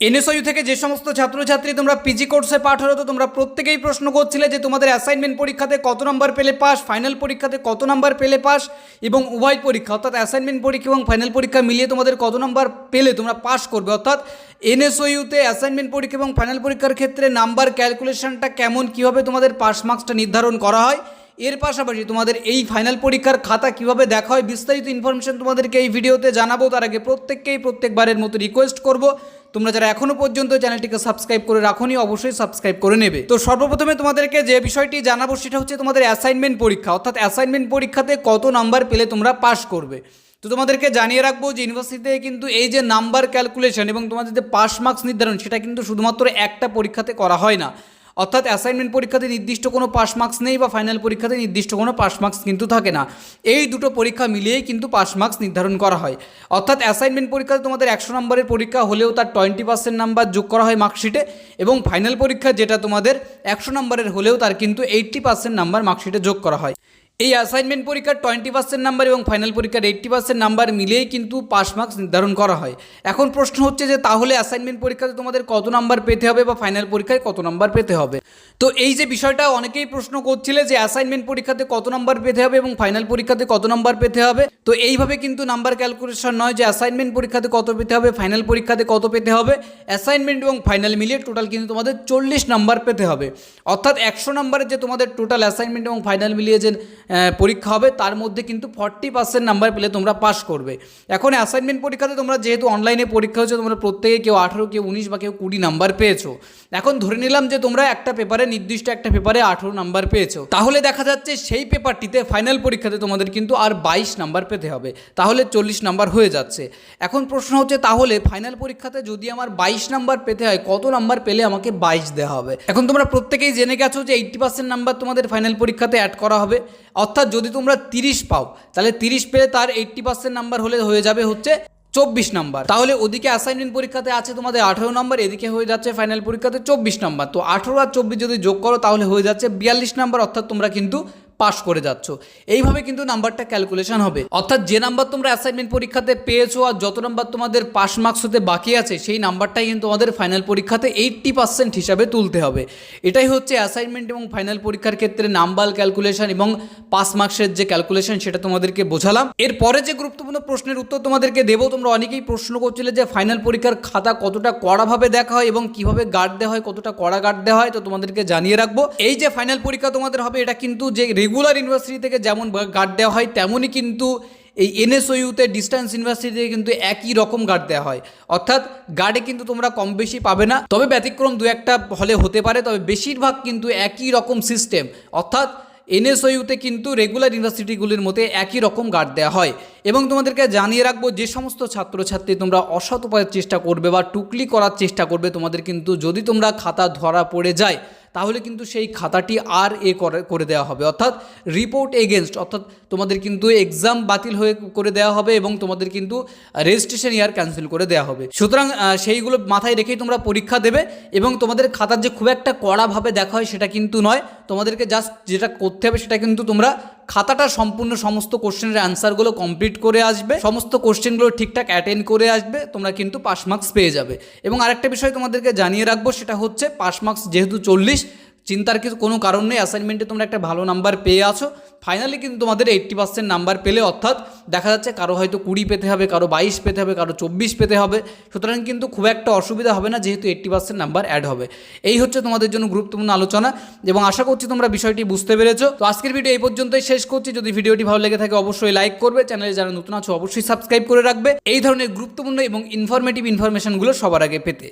NSU থেকে যে সমস্ত ছাত্রছাত্রী তোমরা পিজি কোর্সে পাঠরত তোমরা প্রত্যেকেই প্রশ্ন করছিলে যে তোমাদের অ্যাসাইনমেন্ট পরীক্ষাতে কত নম্বর পেলে পাস ফাইনাল পরীক্ষাতে কত নম্বর পেলে পাস এবং উভয় পরীক্ষা, অর্থাৎ অ্যাসাইনমেন্ট পরীক্ষা এবং ফাইনাল পরীক্ষা মিলিয়ে তোমাদের কত নম্বর পেলে তোমরা পাস করবে। অর্থাৎ এনএসইউতে অ্যাসাইনমেন্ট পরীক্ষা এবং ফাইনাল পরীক্ষার ক্ষেত্রে নাম্বার ক্যালকুলেশনটা কেমন, কীভাবে তোমাদের পাস মার্কসটা নির্ধারণ করা হয় এর পাশাপাশি তোমাদের এই ফাইনাল পরীক্ষার খাতা কীভাবে দেখা হয় বিস্তারিত ইনফরমেশন তোমাদেরকে এই ভিডিওতে জানাব। তার আগে প্রত্যেককেই প্রত্যেকবারের মতো রিকোয়েস্ট করব। তোমরা যারা এখনও পর্যন্ত চ্যানেলটিকে সাবস্ক্রাইব করে রাখোনি, অবশ্যই সাবস্ক্রাইব করে নেবে। তো সর্বপ্রথমে তোমাদেরকে যে বিষয়টি জানাব সেটা হচ্ছে তোমাদের অ্যাসাইনমেন্ট পরীক্ষা। অর্থাৎ অ্যাসাইনমেন্ট পরীক্ষাতে কত নাম্বার পেলে তোমরা পাস করবে। তো তোমাদেরকে জানিয়ে রাখব যে ইউনিভার্সিটিতে কিন্তু এই যে নাম্বার ক্যালকুলেশন এবং তোমাদের যে পাস মার্কস নির্ধারণ, সেটা কিন্তু শুধুমাত্র একটা পরীক্ষাতে করা হয় না। অর্থাৎ অ্যাসাইনমেন্ট পরীক্ষাতে নির্দিষ্ট কোনো পাস মার্কস নেই বা ফাইনাল পরীক্ষাতে নির্দিষ্ট কোনো পাস মার্কস কিন্তু থাকে না। এই দুটো পরীক্ষা মিলিয়েই কিন্তু পাস মার্কস নির্ধারণ করা হয়। অর্থাৎ অ্যাসাইনমেন্ট পরীক্ষাতে তোমাদের একশো নম্বরের পরীক্ষা হলেও তার টোয়েন্টি পার্সেন্ট নাম্বার যোগ করা হয় মার্কশিটে এবং ফাইনাল পরীক্ষা যেটা তোমাদের একশো নম্বরের হলেও তার কিন্তু এইট্টি পার্সেন্ট নাম্বার মার্কশিটে যোগ করা হয়। এই অ্যাসাইনমেন্ট পরীক্ষার টোয়েন্টি পার্সেন্ট নাম্বার এবং ফাইনাল পরীক্ষার এইট্টি পার্সেন্ট নাম্বার মিলেই কিন্তু পাস মার্কস নির্ধারণ করা হয়। এখন প্রশ্ন হচ্ছে যে, তাহলে অ্যাসাইনমেন্ট পরীক্ষাতে তোমাদের কত নাম্বার পেতে হবে বা ফাইনাল পরীক্ষায় কত নাম্বার পেতে হবে? তো এই যে বিষয়টা অনেকেই প্রশ্ন করছিলে যে অ্যাসাইনমেন্ট পরীক্ষাতে কত নাম্বার পেতে হবে এবং ফাইনাল পরীক্ষাতে কত নাম্বার পেতে হবে। তো এইভাবে কিন্তু নাম্বার ক্যালকুলেশন নয় যে অ্যাসাইনমেন্ট পরীক্ষাতে কত পেতে হবে ফাইনাল পরীক্ষাতে কত পেতে হবে। অ্যাসাইনমেন্ট এবং ফাইনাল মিলিয়ে টোটাল কিন্তু তোমাদের চল্লিশ নাম্বার পেতে হবে। অর্থাৎ একশো নাম্বারের যে তোমাদের টোটাল অ্যাসাইনমেন্ট এবং ফাইনাল মিলিয়ে যে পরীক্ষা হবে, তার মধ্যে কিন্তু ফর্টি পার্সেন্ট নাম্বার পেলে তোমরা পাস করবে। এখন অ্যাসাইনমেন্ট পরীক্ষাতে তোমরা যেহেতু অনলাইনে পরীক্ষা হচ্ছে তোমরা প্রত্যেকে কেউ আঠেরো, কেউ উনিশ বা কেউ কুড়ি নাম্বার পেয়েছ। এখন ধরে নিলাম যে তোমরা একটা পেপারে নির্দিষ্ট একটা পেপারে আঠেরো নাম্বার পেয়েছ। তাহলে দেখা যাচ্ছে সেই পেপারটিতে ফাইনাল পরীক্ষাতে তোমাদের কিন্তু আর বাইশ নাম্বার পেতে হবে। তাহলে চল্লিশ নাম্বার হয়ে যাচ্ছে। এখন প্রশ্ন হচ্ছে, তাহলে ফাইনাল পরীক্ষাতে যদি আমার বাইশ নাম্বার পেতে হয়, কত নাম্বার পেলে আমাকে বাইশ দেওয়া হবে? এখন তোমরা প্রত্যেকেই জেনে গেছো যে এইট্টি পার্সেন্ট নাম্বার তোমাদের ফাইনাল পরীক্ষাতে অ্যাড করা হবে। অর্থাৎ যদি তোমরা তিরিশ পাও, তাহলে তিরিশ পেলে তার এইট্টি পার্সেন্ট নাম্বার হলে হয়ে যাবে হচ্ছে চব্বিশ নাম্বার। তাহলে ওদিকে অ্যাসাইনমেন্ট পরীক্ষাতে আছে তোমাদের আঠেরো নাম্বার, এদিকে হয়ে যাচ্ছে ফাইনাল পরীক্ষাতে চব্বিশ নাম্বার। তো আঠেরো আর চব্বিশ যদি যোগ করো, তাহলে হয়ে যাচ্ছে বিয়াল্লিশ নাম্বার, অর্থাৎ তোমরা কিন্তু পাস করে যাচ্ছ। এইভাবে কিন্তু নাম্বারটা ক্যালকুলেশন হবে। অর্থাৎ যে নাম্বার তোমরা অ্যাসাইনমেন্ট পরীক্ষাতে পেয়েছ আর যত নাম্বার তোমাদের পাস মার্কস হতে বাকি আছে, সেই নাম্বারটাই কিন্তু তোমাদের ফাইনাল পরীক্ষাতে এইট্টি পার্সেন্ট হিসাবে তুলতে হবে। এটাই হচ্ছে অ্যাসাইনমেন্ট এবং ফাইনাল পরীক্ষার ক্ষেত্রে নাম্বার ক্যালকুলেশন এবং পাস মার্কসের যে ক্যালকুলেশন সেটা তোমাদেরকে বোঝালাম। এরপরে যে গুরুত্বপূর্ণ প্রশ্নের উত্তর তোমাদেরকে দেবো, তোমরা অনেকেই প্রশ্ন করছিলে যে ফাইনাল পরীক্ষার খাতা কতটা কড়াভাবে দেখা হয় এবং কীভাবে গার্ড দেওয়া হয়, কতটা কড়া গার্ড দেওয়া হয়, তো তোমাদেরকে জানিয়ে রাখব। এই যে ফাইনাল পরীক্ষা তোমাদের হবে, এটা কিন্তু যে রেগুলার ইউনিভার্সিটি থেকে যেমন গার্ড দেওয়া হয়, তেমনই কিন্তু এই এনএসওইউতে ডিস্টেন্স ইউনিভার্সিটি থেকে কিন্তু একই রকম গার্ড দেওয়া হয়। অর্থাৎ গার্ডে কিন্তু তোমরা কম বেশি পাবে না। তবে ব্যতিক্রম দু একটা হলে হতে পারে, তবে বেশিরভাগ কিন্তু একই রকম সিস্টেম অর্থাৎ এনএসওইউতে কিন্তু রেগুলার ইউনিভার্সিটিগুলির মধ্যে একই রকম গার্ড দেওয়া হয়। এবং তোমাদেরকে জানিয়ে রাখব, যে সমস্ত ছাত্রছাত্রী তোমরা অসৎ উপায়ের চেষ্টা করবে বা টুকলি করার চেষ্টা করবে, তোমাদের কিন্তু যদি তোমরা খাতা ধরা পড়ে যায় তাহলে কিন্তু সেই খাতাটি আর এ করে দেওয়া হবে। অর্থাৎ রিপোর্ট এগেনস্ট অর্থাৎ তোমাদের কিন্তু এক্সাম বাতিল হয়ে করে দেওয়া হবে এবং তোমাদের কিন্তু রেজিস্ট্রেশন ইয়ার ক্যান্সেল করে দেওয়া হবে। সুতরাং সেইগুলো মাথায় রেখেই তোমরা পরীক্ষা দেবে এবং তোমাদের খাতার যে খুব একটা কড়াভাবে দেখা হয় সেটা কিন্তু নয়। তোমাদেরকে জাস্ট যেটা করতে হবে সেটা কিন্তু তোমরা খাতাটা সম্পূর্ণ সমস্ত কোশ্চেনের অ্যান্সারগুলো কমপ্লিট করে আসবে। সমস্ত কোশ্চেনগুলো ঠিকঠাক অ্যাটেন্ড করে আসবে, তোমরা কিন্তু পাস মার্কস পেয়ে যাবে। এবং আরেকটা বিষয় তোমাদেরকে জানিয়ে রাখব, সেটা হচ্ছে পাস মার্কস যেহেতু চল্লিশ চিন্তার কিছু কোনো কারণ নেই অ্যাসাইনমেন্টে তোমরা একটা ভালো নাম্বার পেয়ে আছো। ফাইনালি কিন্তু তোমাদের এইট্টি পার্সেন্ট নাম্বার পেলে, অর্থাৎ দেখা যাচ্ছে কারও হয়তো কুড়ি পেতে হবে, কারও বাইশ পেতে হবে, কারও চব্বিশ পেতে হবে। সুতরাং কিন্তু খুব একটা অসুবিধা হবে না, যেহেতু এইট্টি পার্সেন্ট নাম্বার অ্যাড হবে। এই হচ্ছে তোমাদের জন্য গুরুত্বপূর্ণ আলোচনা এবং আশা করছি তোমরা বিষয়টি বুঝতে পেরেছ। তো আজকের ভিডিও এই পর্যন্তই শেষ করছি। যদি ভিডিওটি ভালো লেগে থাকে অবশ্যই লাইক করবে। চ্যানেলে যারা নতুন আছো, অবশ্যই সাবস্ক্রাইব করে রাখবে। এই ধরনের গুরুত্বপূর্ণ এবং ইনফরমেটিভ ইনফরমেশনগুলো সবার আগে পেতে।